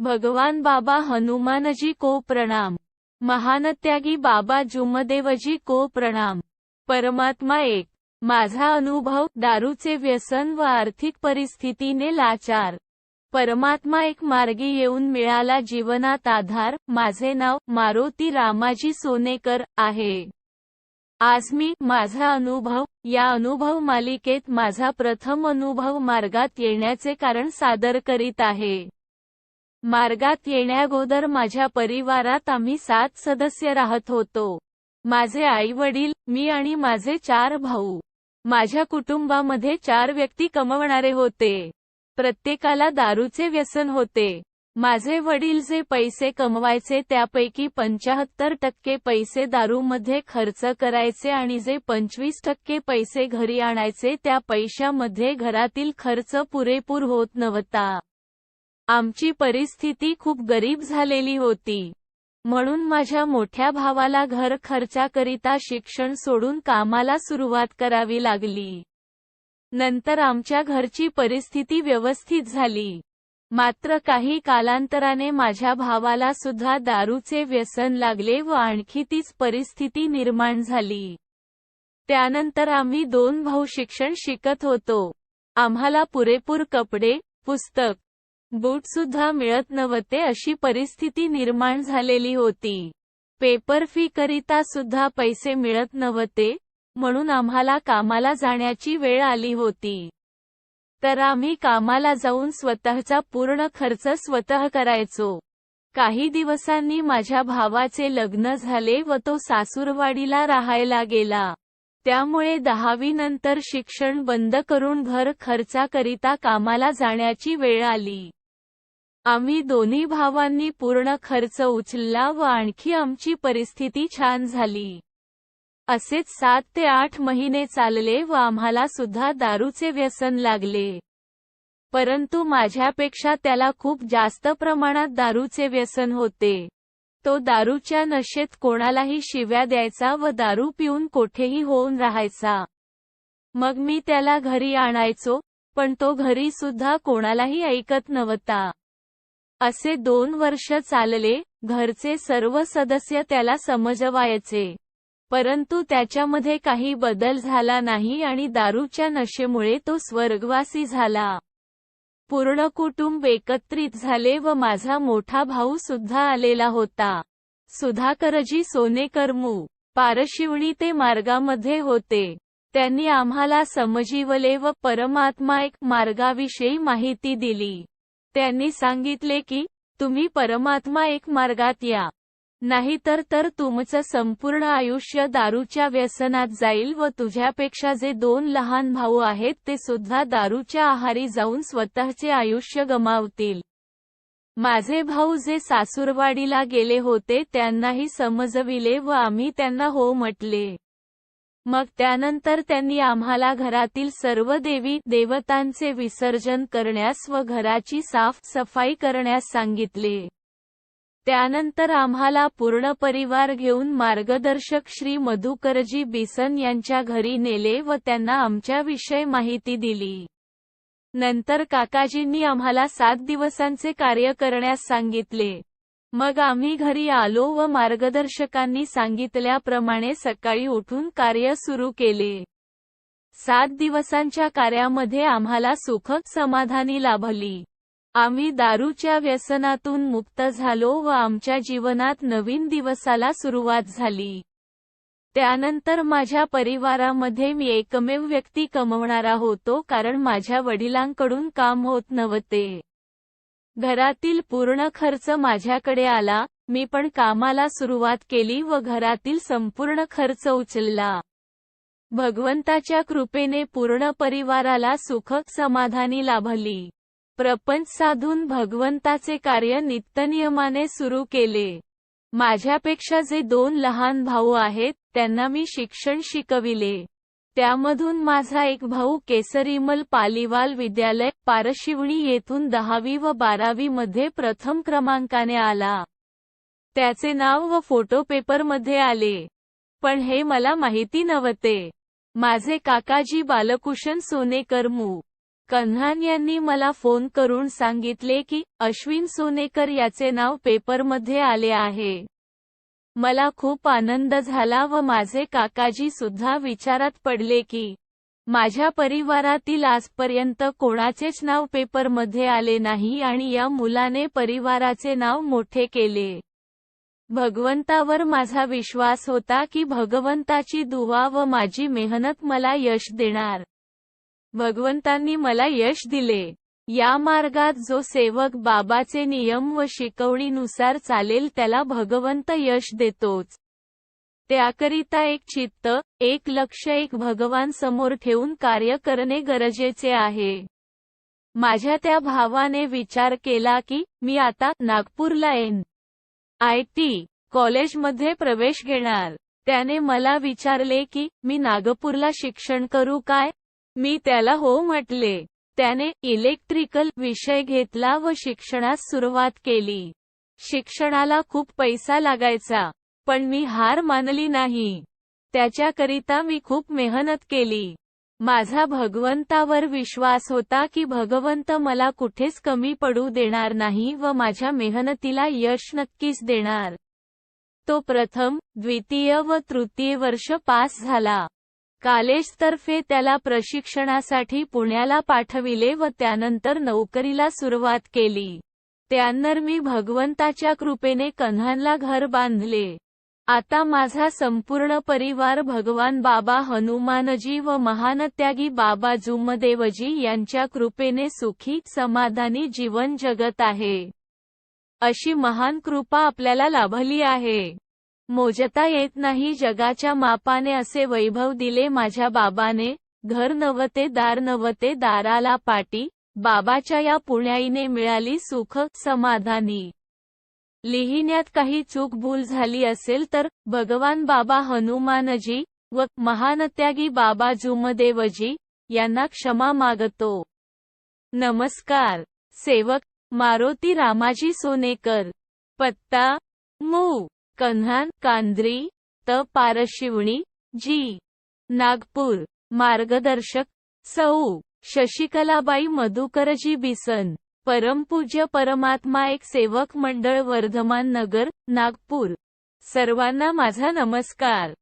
भगवान बाबा हनुमानजी को प्रणाम. महानत्यागी बाबा जुमदेवजी को प्रणाम. परमात्मा एक. माझा अनुभव दारूचे व्यसन व आर्थिक परिस्थितीने लाचार. परमात्मा एक मार्गी येऊन मिळाला जीवनात आधार माझे नाव मारुती रामाजी सोनेकर आहे. आज मी माझा अनुभव या अनुभव मालिकेत माझा प्रथम अनुभव मार्गात येण्याचे कारण सादर करीत आहे. मार्गात येण्यागोदर माझ्या परिवारात आम्ही सात सदस्य राहत होतो. माझे आई वडील मी आणि माझे चार भाऊ. माझ्या कुटुंबामध्ये चार व्यक्ती कमवणारे होते. प्रत्येकाला दारूचे व्यसन होते. माझे वडील जे पैसे कमवायचे त्यापैकी पंचाहत्तर टक्के पैसे दारूमध्ये खर्च करायचे आणि जे पंचवीस टक्के पैसे घरी आणायचे त्या पैशामध्ये घरातील खर्च पुरेपूर होत नव्हता. आमची परिस्थिती खूप गरीब झालेली होती. म्हणून माझ्या मोठ्या भावाला घर खर्चाकरिता शिक्षण सोडून कामाला सुरुवात करावी लागली. नंतर आमच्या घरची परिस्थिती व्यवस्थित झाली. मात्र काही कालांतराने माझ्या भावाला सुद्धा दारूचे व्यसन लागले व आणखी तीच परिस्थिती निर्माण झाली. त्यानंतर आम्ही दोन भाऊ शिक्षण शिकत होतो. आम्हाला पुरेपूर कपडे पुस्तक बूट सुद्धा मिळत नव्हते अशी परिस्थिती निर्माण झालेली होती. पेपर फी करिता सुद्धा पैसे मिळत नव्हते म्हणून आम्हाला कामाला जाण्याची वेळ आली होती. तर आम्ही कामाला जाऊन स्वतःचा पूर्ण खर्च स्वतः करायचो. काही दिवसांनी माझ्या भावाचे लग्न झाले व तो सासूरवाडीला राहायला गेला. त्यामुळे दहावी नंतर शिक्षण बंद करून घर खर्चाकरिता कामाला जाण्याची वेळ आली. आम्ही दोन्ही भावांनी पूर्ण खर्च उचलला व आणखी आमची परिस्थिती छान झाली. असेच सात ते आठ महिने चालले व आम्हाला सुद्धा दारूचे व्यसन लागले. परंतु माझ्यापेक्षा त्याला खूप जास्त प्रमाणात दारूचे व्यसन होते. तो दारूच्या नशेत कोणालाही शिव्या द्यायचा व दारू पिऊन कोठेही होऊन राहायचा. मग मी त्याला घरी आणायचो पण तो घरी सुद्धा कोणालाही ऐकत नव्हता. असे दोन वर्ष चालले घरचे सर्व सदस्य त्याला समजवायचे. परंतु त्याच्यामध्ये काही बदल झाला नाही आणि दारूच्या नशेमुळे तो स्वर्गवासी झाला. पूर्ण कुटुंब एकत्रित झाले व माझा मोठा भाऊ सुद्धा आलेला होता. सुधाकरजी सोनेकर्मू पारशिवणी ते मार्गामध्ये होते. त्यांनी आम्हाला समजीवले व परमात्मा एक मार्गाविषयी माहिती दिली. त्यांनी सांगितले की तुम्ही परमात्मा एक मार्गात या. नाहीतर तर तुमचं संपूर्ण आयुष्य दारूच्या व्यसनात जाईल व तुझ्यापेक्षा जे दोन लहान भाऊ आहेत ते सुद्धा दारूच्या आहारी जाऊन स्वतःचे आयुष्य गमावतील. माझे भाऊ जे सासूरवाडीला गेले होते त्यांनाही समजविले व आम्ही त्यांना हो म्हटले. मग त्यानंतर त्यांनी आम्हाला घरातील सर्व देवी देवतांचे विसर्जन करण्यास व घराची साफ सफाई करण्यास सांगितले. त्यानंतर आम्हाला पूर्ण परिवार घेऊन मार्गदर्शक श्री मधुकरजी बिसन यांच्या घरी नेले व त्यांना आमच्याविषयी माहिती दिली. नंतर काकाजींनी आम्हाला सात दिवसांचे कार्य करण्यास सांगितले. मग आम्ही घरी आलो व मार्गदर्शकांनी सांगितल्याप्रमाणे सकाळी उठून कार्य सुरू केले. सात दिवसांच्या कार्यामध्ये आम्हाला सुखद समाधानी लाभली. आम्ही दारूच्या व्यसनातून मुक्त झालो व आमच्या जीवनात नवीन दिवसाला सुरुवात झाली. त्यानंतर माझ्या परिवारामध्ये मी एकमेव व्यक्ती कमवणारा होतो कारण माझ्या वडिलांकडून काम होत नव्हते. घरातील पूर्ण खर्च माझ्याकडे आला मी पण कामाला सुरुवात केली व घरातील संपूर्ण खर्च उचलला. भगवंताच्या कृपेने पूर्ण परिवाराला सुख समाधानी लाभली. प्रपंच साधून भगवंताचे कार्य नित्यनियमाने सुरू केले. माझ्यापेक्षा जे दोन लहान भाऊ आहेत त्यांना मी शिक्षण शिकविले. त्यामधून माझा एक भाऊ केसरीमल पालिवाल विद्यालय पारशिवणी येथून दहावी व बारावी मध्ये प्रथम क्रमांकाने आला. त्याचे नाव व फोटो पेपरमध्ये आले. पण हे मला माहिती नव्हते. माझे काकाजी बालकुशन सोनेकर मू. कन्हान यांनी मला फोन करून सांगितले की अश्विन सोनेकर याचे नाव पेपरमध्ये आले आहे. मला खूप आनंद झाला व माझे काकाजी सुद्धा विचारात पडले की माझ्या परिवारातील आजपर्यंत कोणाचेच नाव पेपरमध्ये आले नाही आणि या मुलाने परिवाराचे नाव मोठे केले. भगवंतावर माझा विश्वास होता की भगवंताची दुवा व माझी मेहनत मला यश देणार. भगवंतांनी मला यश दिले. या मार्गात जो सेवक बाबाचे नियम व शिकवणीनुसार चालेल त्याला भगवंत यश देतोच. त्याकरिता एक चित्त एक लक्ष एक भगवान समोर ठेवून कार्य करणे गरजेचे आहे. माझ्या त्या भावाने विचार केला की मी आता नागपूरला येईन. आय टी कॉलेजमध्ये प्रवेश घेणार. त्याने मला विचारले की मी नागपूरला शिक्षण करू काय? मी त्याला हो म्हटले. त्याने इलेक्ट्रिकल विषय घेतला व शिक्षणास सुरुवात केली. शिक्षणाला खूप पैसा लागायचा पण मी हार मानली नाही. त्याच्याकरिता मी खूप मेहनत केली. माझा भगवंतावर विश्वास होता की भगवंत मला कुठेच कमी पडू देणार नाही व माझ्या मेहनतीला यश नक्कीच देणार. तो प्रथम द्वितीय व तृतीय वर्ष पास झाला. कालेजतर्फे त्याला प्रशिक्षणासाठी पुण्याला पाठविले व त्यानंतर नोकरीला सुरुवात केली. त्यानंतर मी भगवंताच्या कृपेने कन्हानला घर बांधले. आता माझा संपूर्ण परिवार भगवान बाबा हनुमानजी व महानत्यागी बाबा जुमदेवजी यांच्या कृपेने सुखी समाधानी जीवन जगत आहे. अशी महान कृपा आपल्याला लाभली आहे. मोजता येत नाही जगाच्या मापाने असे वैभव दिले माझ्या बाबाने घर नवते दार नवते दाराला पाटी बाबाच्या या पुण्याईने मिळाली सुख समाधानी. लिहिण्यात काही चूक भूल झाली असेल तर भगवान बाबा हनुमानजी व महानत्यागी बाबा जुमदेवजी यांना क्षमा मागतो. नमस्कार. सेवक मारुती रामाजी सोनेकर. पत्ता मू. कन्हान कांद्री त पारशिवणी जी नागपूर मार्गदर्शक सौ शशिकलाबाई मधुकरजी बिसन परमपूज्य परमात्मा एक सेवक मंडळ वर्धमान नगर नागपूर. सर्वांना माझा नमस्कार.